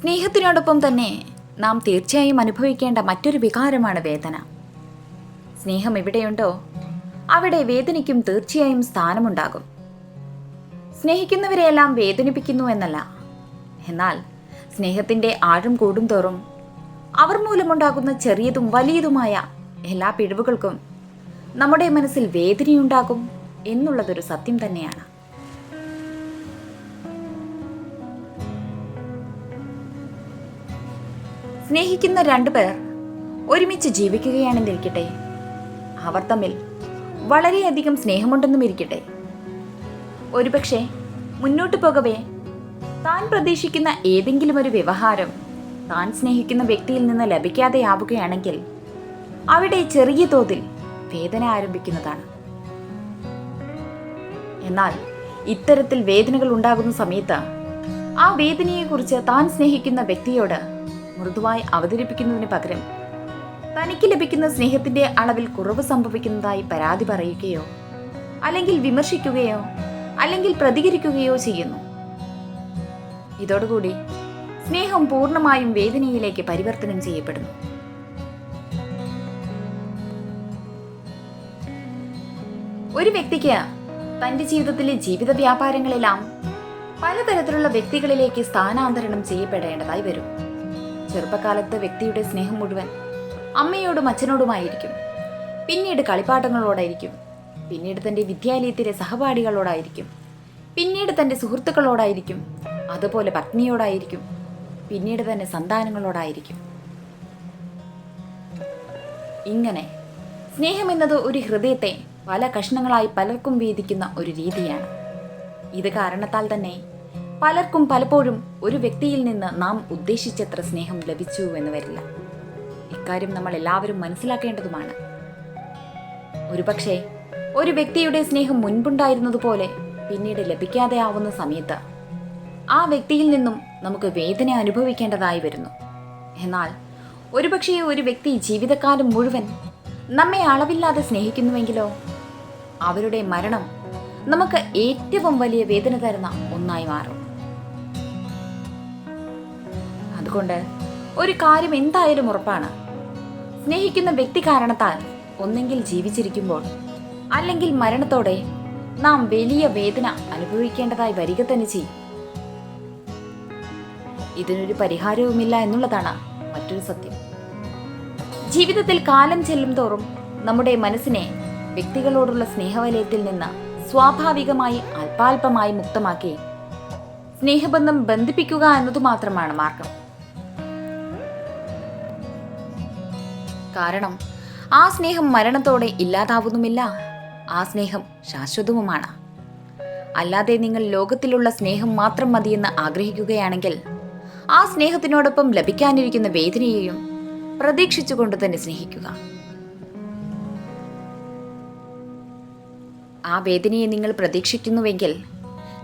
സ്നേഹത്തിനോടൊപ്പം തന്നെ നാം തീർച്ചയായും അനുഭവിക്കേണ്ട മറ്റൊരു വികാരമാണ് വേദന. സ്നേഹം എവിടെയുണ്ടോ അവിടെ വേദനയ്ക്കും തീർച്ചയായും സ്ഥാനമുണ്ടാകും. സ്നേഹിക്കുന്നവരെയെല്ലാം വേദനിപ്പിക്കുന്നു എന്നല്ല. എന്നാൽ സ്നേഹത്തിന്റെ ആഴം കൂടുംതോറും അവർ മൂലമുണ്ടാകുന്ന ചെറിയതും വലിയതുമായ എല്ലാ പിഴവുകൾക്കും നമ്മുടെ മനസ്സിൽ വേദനയുണ്ടാകും എന്നുള്ളതൊരു സത്യം തന്നെയാണ്. സ്നേഹിക്കുന്ന രണ്ടുപേർ ഒരുമിച്ച് ജീവിക്കുകയാണെന്നിരിക്കട്ടെ. അവർ തമ്മിൽ വളരെയധികം സ്നേഹമുണ്ടെന്നും ഇരിക്കട്ടെ. ഒരുപക്ഷെ മുന്നോട്ട് പോകവേ താൻ പ്രതീക്ഷിക്കുന്ന ഏതെങ്കിലും ഒരു വ്യവഹാരം താൻ സ്നേഹിക്കുന്ന വ്യക്തിയിൽ നിന്ന് ലഭിക്കാതെയാവുകയാണെങ്കിൽ അവിടെ ചെറിയ തോതിൽ വേദന ആരംഭിക്കുന്നതാണ്. എന്നാൽ ഇത്തരത്തിൽ വേദനകൾ ഉണ്ടാകുന്ന സമയത്ത് ആ വേദനയെക്കുറിച്ച് താൻ സ്നേഹിക്കുന്ന വ്യക്തിയോട് മൃദുവായി അവതരിപ്പിക്കുന്നതിന് പകരം തനിക്ക് ലഭിക്കുന്ന സ്നേഹത്തിന്റെ അളവിൽ കുറവ് സംഭവിക്കുന്നതായി പരാതി പറയുകയോ അല്ലെങ്കിൽ വിമർശിക്കുകയോ അല്ലെങ്കിൽ പ്രതികരിക്കുകയോ ചെയ്യുന്നു. ഇതോടുകൂടി സ്നേഹം പൂർണമായും വേദനയിലേക്ക് പരിവർത്തനം ചെയ്യപ്പെടുന്നു. ഒരു വ്യക്തിക്ക് തന്റെ ജീവിതത്തിലെ ജീവിത വ്യാപാരങ്ങളെല്ലാം പലതരത്തിലുള്ള വ്യക്തികളിലേക്ക് സ്ഥാനാന്തരണം ചെയ്യപ്പെടേണ്ടതായി വരും. ചെറുപ്പകാലത്ത് വ്യക്തിയുടെ സ്നേഹം മുഴുവൻ അമ്മയോടും അച്ഛനോടുമായിരിക്കും. പിന്നീട് കളിപ്പാട്ടങ്ങളോടായിരിക്കും. പിന്നീട് തന്റെ വിദ്യാലയത്തിലെ സഹപാഠികളോടായിരിക്കും. പിന്നീട് തന്റെ സുഹൃത്തുക്കളോടായിരിക്കും. അതുപോലെ പത്നിയോടായിരിക്കും. പിന്നീട് തന്നെ സന്താനങ്ങളോടായിരിക്കും. ഇങ്ങനെ സ്നേഹമെന്നത് ഒരു ഹൃദയത്തെ പല കഷ്ണങ്ങളായി പലർക്കും വീതിക്കുന്ന ഒരു രീതിയാണ്. ഇത് കാരണത്താൽ തന്നെ പലർക്കും പലപ്പോഴും ഒരു വ്യക്തിയിൽ നിന്ന് നാം ഉദ്ദേശിച്ചത്ര സ്നേഹം ലഭിച്ചു എന്ന് വരില്ല. ഇക്കാര്യം നമ്മൾ എല്ലാവരും മനസ്സിലാക്കേണ്ടതുമാണ്. ഒരുപക്ഷെ ഒരു വ്യക്തിയുടെ സ്നേഹം മുൻപുണ്ടായിരുന്നതുപോലെ പിന്നീട് ലഭിക്കാതെ ആവുന്ന സമയത്ത് ആ വ്യക്തിയിൽ നിന്നും നമുക്ക് വേദന അനുഭവിക്കേണ്ടതായി വരുന്നു. എന്നാൽ ഒരുപക്ഷെ ഒരു വ്യക്തി ജീവിതകാലം മുഴുവൻ നമ്മെ അളവില്ലാതെ സ്നേഹിക്കുന്നുവെങ്കിലോ അവരുടെ മരണം നമുക്ക് ഏറ്റവും വലിയ വേദന തരുന്ന ഒന്നായി മാറും. അതുകൊണ്ട് ഒരു കാര്യം എന്തായാലും ഉറപ്പാണ്. സ്നേഹിക്കുന്ന വ്യക്തി കാരണത്താൽ ഒന്നെങ്കിൽ ജീവിച്ചിരിക്കുമ്പോൾ അല്ലെങ്കിൽ മരണത്തോടെ നാം വലിയ വേദന അനുഭവിക്കേണ്ടതായി വരിക തന്നെ ചെയ്യും. ഇതിനൊരു പരിഹാരവുമില്ല എന്നുള്ളതാണ് മറ്റൊരു സത്യം. ജീവിതത്തിൽ കാലം ചെല്ലും തോറും നമ്മുടെ മനസ്സിനെ വ്യക്തികളോടുള്ള സ്നേഹവലയത്തിൽ നിന്ന് സ്വാഭാവികമായി അല്പാൽപമായി മുക്തമാക്കി സ്നേഹബന്ധം ബന്ധിപ്പിക്കുക എന്നതു മാത്രമാണ് മാർഗം. കാരണം ആ സ്നേഹം മരണത്തോടെ ഇല്ലാതാവുന്നുമില്ല. ആ സ്നേഹം ശാശ്വതവുമാണ്. അല്ലാതെ നിങ്ങൾ ലോകത്തിലുള്ള സ്നേഹം മാത്രം മതിയെന്ന് ആഗ്രഹിക്കുകയാണെങ്കിൽ ആ സ്നേഹത്തിനോടൊപ്പം ലഭിക്കാനിരിക്കുന്ന വേദനയെയും പ്രതീക്ഷിച്ചുകൊണ്ട് തന്നെ സ്നേഹിക്കുക. ആ വേദനയെ നിങ്ങൾ പ്രതീക്ഷിക്കുന്നുവെങ്കിൽ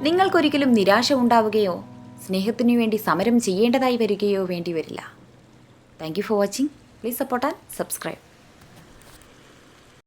നിങ്ങൾക്കൊരിക്കലും നിരാശ ഉണ്ടാവുകയോ സ്നേഹത്തിനു വേണ്ടി സമരം ചെയ്യേണ്ടതായി വരികയോ വേണ്ടി വരില്ല thank you for watching please support and subscribe